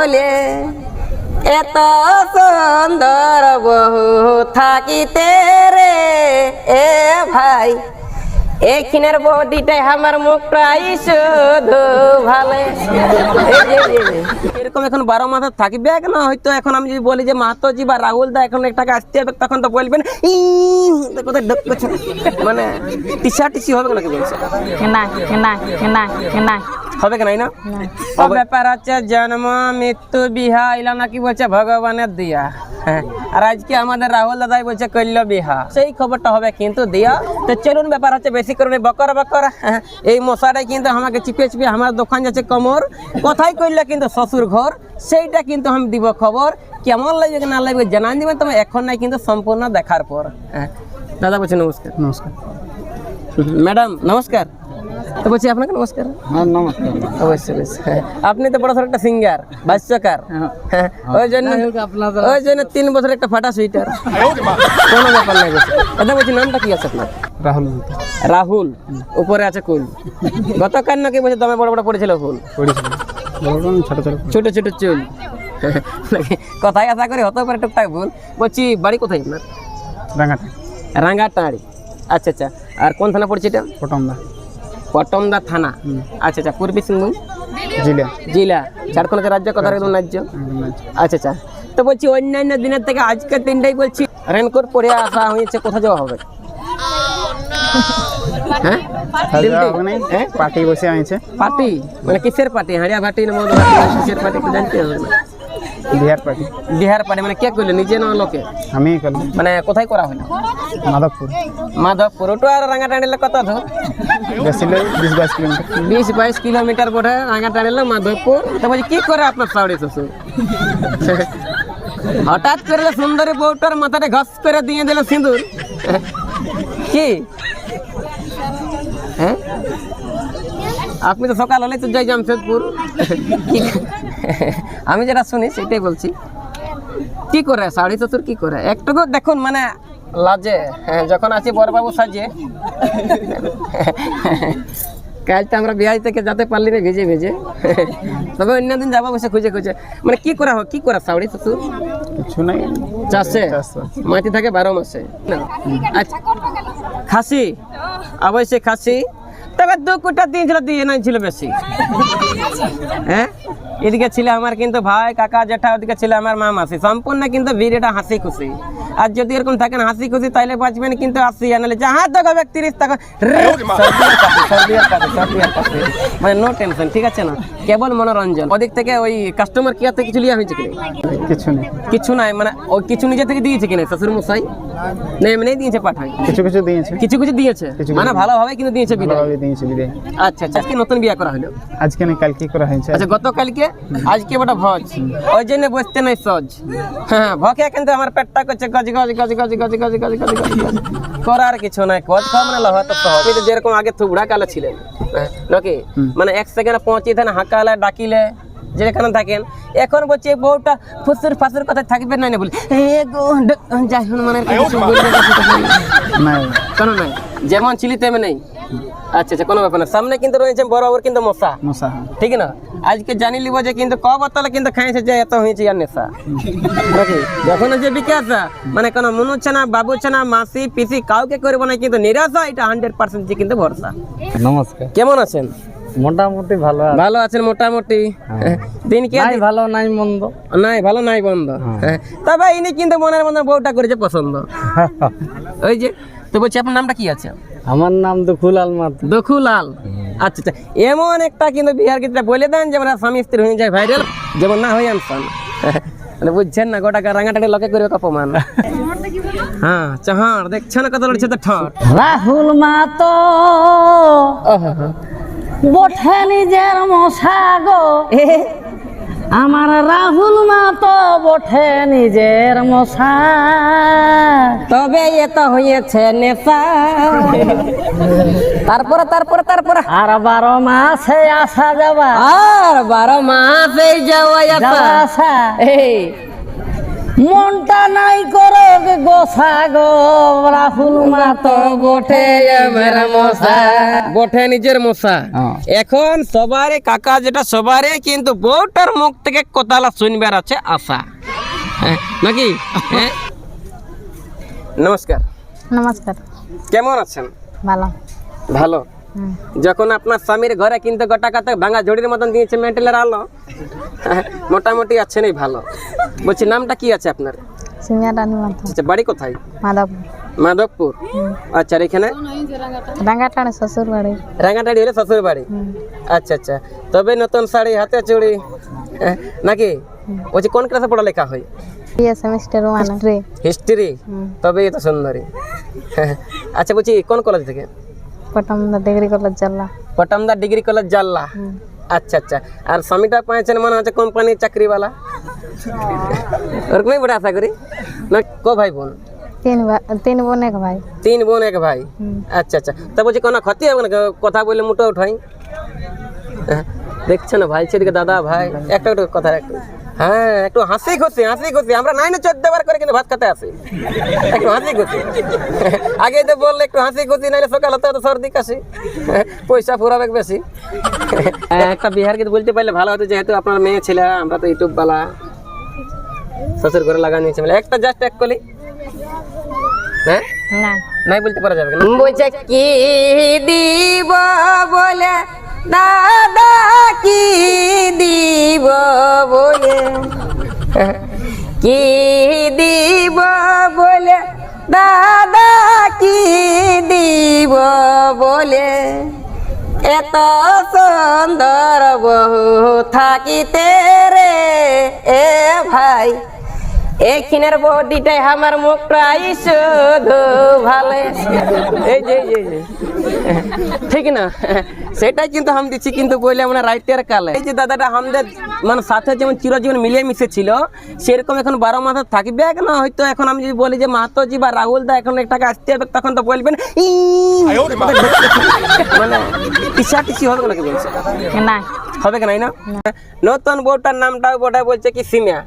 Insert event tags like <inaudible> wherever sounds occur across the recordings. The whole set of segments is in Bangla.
বলে এত সুন্দর বহু থাকিতে রে এ ভাই এখিনের বডিটাই আমার মুখটাই শুধু ভালো। এরকম এখন বারো মাসে থাকবে না হয়তো এখন আমি যদি বলি যে মাহাতোজি বা রাহুল দা এখন একটা আসতে হবে তখন তো বলবেন "ই, কোথায় করছে?" মানে টিসা টিসি হবে নাকি বলছে না না না না হবে কি নাই না? ও ব্যাপার আছে জন্ম মৃত্যু বিহা এলা নাকি বলছে ভগবানের দিয়া। হ্যাঁ, আর আজকে আমাদের রাহুল দাদাই বলছে কল্য বিহা। সেই খবরটা হবে কিন্তু দিয়া। তো চলুন ব্যাপার হচ্ছে বেশি করে বকর বকর। হ্যাঁ, এই মশাটাই কিন্তু আমাকে চিপে চিপে আমার দোকান যাচ্ছে কমর। কথাই কইলে কিন্তু শ্বশুর ঘর। সেইটা কিন্তু আমি দিব খবর। কেমন লাগবে কি না লাগবে জানান দিবেন তবে এখন নাই কিন্তু সম্পূর্ণ দেখার পর। হ্যাঁ দাদা বলছে নমস্কার। নমস্কার। ম্যাডাম নমস্কার। তো বলছি আপনাকে নমস্কার। হ্যাঁ নমস্কার। অবশ্যই অবশ্যই। হ্যাঁ, আপনি তো বড় একটা সিঙ্গার ভাষ্যকার। হ্যাঁ, ওই জন্য ওই জন্য তিন বছর একটা ফাটা সুইটার কোনো ব্যাপার নাই বলছি। এটা বলছি নামটা কি আছে আপনার? রাহুল। রাহুল। উপরে আছে কুল। গতকাল নাকি বলছে দমে বড় বড় পড়েছিল ফুল। ছোট ছোট। ছোট ছোট চুল। কথাই আশা করি হতে পারে টুকটাক ভুল। বলছি বাড়ি কোথায় আপনার? রাঙাটা রাঙ্গাটাড়ি। আচ্ছা আচ্ছা। আর কোন থানা পড়ছে এটা? পটমদা পটমদা থানা। আচ্ছা আচ্ছা পূর্বী সিংভূম? জিলা। জেলা। ঝাড়খণ্ড রাজ্য কথা একদম রাজ্য? আচ্ছা আচ্ছা। তো বলছি অন্যান্য দিনের থেকে আজকের দিনটাই বলছি রেনকোট পরে আসা হয়েছে কোথায় যাওয়া হবে? হ্যাঁ? হ্যাঁ? পার্টি বসে আনিছে পার্টি? মানে কিসের পার্টি? হাড়িয়া পার্টি না কিসের পার্টি জানতে হবে। না বিহার পার্টি। বিহার পার্টি মানে কে করল নিজে না লোকে? আমি করলাম মানে কোথায় করা হলো মাধবপুর। মাধবপুর। ওটা আর রাঙাটানিলে কত ধর? বেশি বিশ বাইশ কিলোমিটার। বিশ বাইশ কিলোমিটার পরে রাঙাটানিলে মাধবপুর। তো বলছি কি করে আপনার সাউরি শ্বশুর? হঠাৎ করে সুন্দরী বউটার মাথাটা ঘস করে দিয়ে দিল সিঁদুর। কি? হ্যাঁ? আপনি তো সকাল হলে তো যাই জামশেদপুর। <laughs> আমি যেটা শুনি সেটাই বলছি। কি করে? শাড়ি শ্বশুর কি করে? একটুকু দেখুন মানে লাজে। হ্যাঁ, যখন আছি বড়বাবু সাজে। <laughs> কাল তো আমরা বিহারি থেকে যেতে পারলি না ভেজে ভেজে। তবে অন্য দিন যাব বসে খুঁজে খুঁজে। মানে কি করা হোক কি করা শাড়ি শ্বশুর কিছু নাই। চাষে? মাটি থাকে বারো মাসে। না। আচ্ছা। খাসি? অবশ্যই খাসি। তবে দু কুটা দিন ছিল দিয়ে নাই ছিল বেশি। <laughs> হ্যাঁ? এদিকে ছিল আমার কিন্তু ভাই কাকা জেঠা ওদিকে ছিল আমার মা মাসি। সম্পূর্ণ কিন্তু ভিড় এটা হাসি খুশি আর যদি এরকম থাকেন হাসি খুশি তাইলে বাঁচবেন কিন্তু আসি আনালে যাহা দেখো কাশি, সর্দি মানে নো টেনশন ঠিক আছে না? কেবল মনোরঞ্জন। ওদিক থেকে ওই কাস্টমার কেয়ার থেকে কিছু লিয়া হয়েছে কিছু নেই। কিছু নাই মানে ওই কিছু নিজে থেকে দিয়েছে কিনা শ্বশুর মশাই? না এমনি দিয়েছে পাঠাই কিছু কিছু দিয়েছে। কিছু কিছু দিয়েছে? কিছু মানে ভালোভাবে কিন্তু দিয়েছে বিদায়? দিয়েছে বিদায়। আচ্ছা আচ্ছা আজকে নতুন বিয়ে করা হলো? আজকে না কালকে করা হয়েছে। আচ্ছা গতকালকে আজকে ওটা ভজ। ওই জন্য বসতে নাই সজ হ্যাঁ ভকে কিন্তু আমার পেটটা করছে গজ গজ গজ গজ গজ গজ গজ গজ গজ। করার কিছু নাই গজ খাওয়া না লহা তো সহজ। এই তো যেরকম আগে থুবড়া কালে ছিলেন হ্যাঁ, নাকি? মানে এক সেকেন্ডে পৌঁছে দেন হাঁকালে ডাকিলে যেখানে থাকেন। এখন বলছে বউটা ফুসুর ফাসুর কথা থাকবে না না বলে এ গো যাই হোক মানে কিছু বলবে কেন নাই। যেমন ছিলি তেমন। নেই আচ্ছা আচ্ছা কোনো ব্যাপার না। সামনে কিন্তু রয়েছে বরাবর কিন্তু মশা। মশা হ্যাঁ। ঠিক না? আজকে জানি লিব যে কিন্তু ক বোতলে কিন্তু খাইছে যে এত হয়েছে ইয়ার নেশা। যখন যে বিকাশ মানে কোনো মনু ছানা বাবু ছানা মাসি পিসি কাউকে করব না কিন্তু নিরাশা এটা হান্ড্রেড পার্সেন্ট যে কিন্তু ভরসা। নমস্কার। কেমন আছেন? মোটামুটি ভালো ভালো আছেন মোটামুটি? দিন কি নাই ভালো নাই মন্দ। নাই ভালো নাই বন্ধ হ্যাঁ। তবে ইনি কিন্তু মনের মধ্যে বউটা করেছে পছন্দ। <laughs> ওই যে তো বলছি আপনার নামটা কি আছে? আমার নাম দুখুল আলমাত দখুলাল। আচ্ছা আচ্ছা এমন একটা কিন্তু বিহার ক্ষেত্রে বলে দেন যে আমরা স্বামী স্ত্রী হয়ে যায় ভাইরাল যেমন না হয়ে আনসান। মানে বুঝছেন না গোটা রাঙাটাকে লোকে করবে অপমান। হ্যাঁ চাহার দেখছেন কত লড়ছে তো ঠট। রাহুল মাতো ওহো বঠে নিজের মশা গো। আমার রাহুল মা তো বঠে নিজের মশা। তবে এ তো হয়েছে নেশা। তারপরে তারপরে তারপরে। আর বারো মাসে আসা যাওয়া। আর বারো মাসে যাওয়া আসা। এই মনটা নাই করো গোসা গো রাহুল মা তো বটে আমার মশা। বটে নিজের মশা। এখন সবারে কাকা যেটা সবারে কিন্তু বউটার মুখ থেকে কথালা শুনবার আছে আশা। হ্যাঁ, নাকি? হ্যাঁ? নমস্কার। নমস্কার। কেমন আছেন? ভালো। ভালো। যখন আপনার স্বামীর ঘরে কিন্তু গোটা কাতে ভাঙা ঝড়ির মতন দিয়েছে মেন্টালের আলো হ্যাঁ, মোটামুটি আছে নেই ভালো। বলছি নামটা কি আছে আপনার? সিনিয়র রানী মাথা আচ্ছা বাড়ি কোথায়? মাধবপুর। মাধবপুর। আচ্ছা আর এখানে? রাঙ্গাটাড়ে শ্বশুর বাড়ি রাঙাটাড়ি হলে শ্বশুর বাড়ি আচ্ছা আচ্ছা। তবে নতুন শাড়ি হাতে চুড়ি হ্যাঁ, নাকি? বলছি কোন ক্লাসে পড়ালেখা হয়? Semester one. হিস্ট্রি। তবে তো সুন্দরী। হ্যাঁ, আচ্ছা বলছি কোন কলেজ থেকে? প্রথম ডিগ্রি কলেজ জাল্লা পটামদা ডিগ্রি কলেজ জাল্লা আচ্ছা আচ্ছা। আর স্বামীটা পাইছেন মনে হচ্ছে কোম্পানির চাকরিওয়ালা? ওরকমই বড় আশা করি। না কো ভাই বোন? তিন তিন বোন এক ভাই। তিন বোন এক ভাই? আচ্ছা আচ্ছা। তা বলছি কোনো ক্ষতি হবে না? কথা বলে মুটো উঠাই। হ্যাঁ, দেখছ না ভাই? সেদিকে দাদা ভাই একটা কথা একটু হ্যাঁ একটু হাসি খুশি হাসি খুশি। আমরা নাই না চোদ্দ বার করে কিন্তু ভাত খেতে আসি। একটু হাসি খুশি। আগে তো বললে একটু হাসি খুশি নাইলে সকাল হতে হতো সর্দি কাশি। পয়সা ফুরাবে বেশি। একটা বিহার কিন্তু বলতে পারলে ভালো হতো যেহেতু আপনার মেয়ে ছিল আমরা তো ইউটিউব বালা। শ্বশুর করে লাগা নিয়েছে বলে। একটা জাস্ট এক কলি। হ্যাঁ? নাই বলতে পারা যাবে না বলছে কি দিব বলে দাদা কি দিব বলে? দাদা কি দিব বলে? এত সুন্দর বহু থাকিতে রে এ ভাই। এখানের বডিটাই আমার মুখটাই শুধু ভালো। এই যে ঠিক না? সেটাই কিন্তু হাম দিচ্ছি কিন্তু বলে আমরা রাইতের কালে। এই যে দাদাটা আমাদের মানে সাথে যেমন চিরজীবন মিলিয়ে মিশে ছিল সেরকম এখন বারো মাথা থাকবে না হয়তো এখন আমি যদি বলি যে মাহাতোজি বা রাহুল দা এখন একটাকে আসতে হবে তখন তো বলবেন মানে টিসা টিসি হবে নাকি বলছে না হবে কি নাই না নতুন বউটার নামটাও বোটা বলছে কি সিমিয়া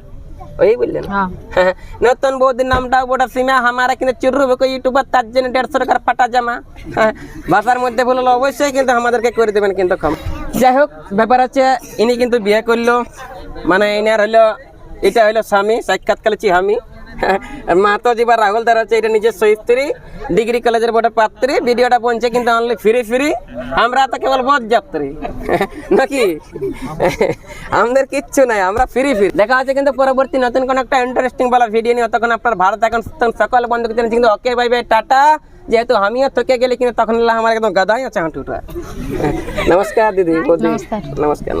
ওই বললেন? হ্যাঁ। হ্যাঁ, নতুন বৌদির নামটাও বোটা সিমিয়া হামারা কিন্তু চুরু হবে ইউটিউবার তার জন্য দেড়শো টাকার ফাটা জামা। হ্যাঁ, ভাষার মধ্যে বলল অবশ্যই কিন্তু আমাদেরকে করে দেবেন কিন্তু কম। যাই হোক ব্যাপার হচ্ছে ইনি কিন্তু বিয়ে করল মানে এনার হলো এটা হলো স্বামী সাক্ষাৎকালে ছি <laughs> আমি মাতাজি বা রাহুল দার হচ্ছে এটা নিজের স্ত্রী ডিগ্রি কলেজের বটে পাত্রী ভিডিওটা পৌঁছে কিন্তু অনলি ফ্রি ফ্রি। আমরা তো কেবল যাত্রী <laughs> নাকি? <laughs> আমাদের কিচ্ছু নাই আমরা ফ্রি ফ্রি। দেখা হচ্ছে কিন্তু পরবর্তী নতুন কোনো একটা ইন্টারেস্টিং বলা ভিডিও নিয়ে তখন আপনার ভারত এখন সকল বন্ধু কিন্তু ওকে বাই বাই টাটা। যেহেতু আমিও তোকে গেলে কিন্তু তখন আমার একদম গাদাই আছে হাঁটুটা। নমস্কার দিদি নমস্কার। নমস্কার।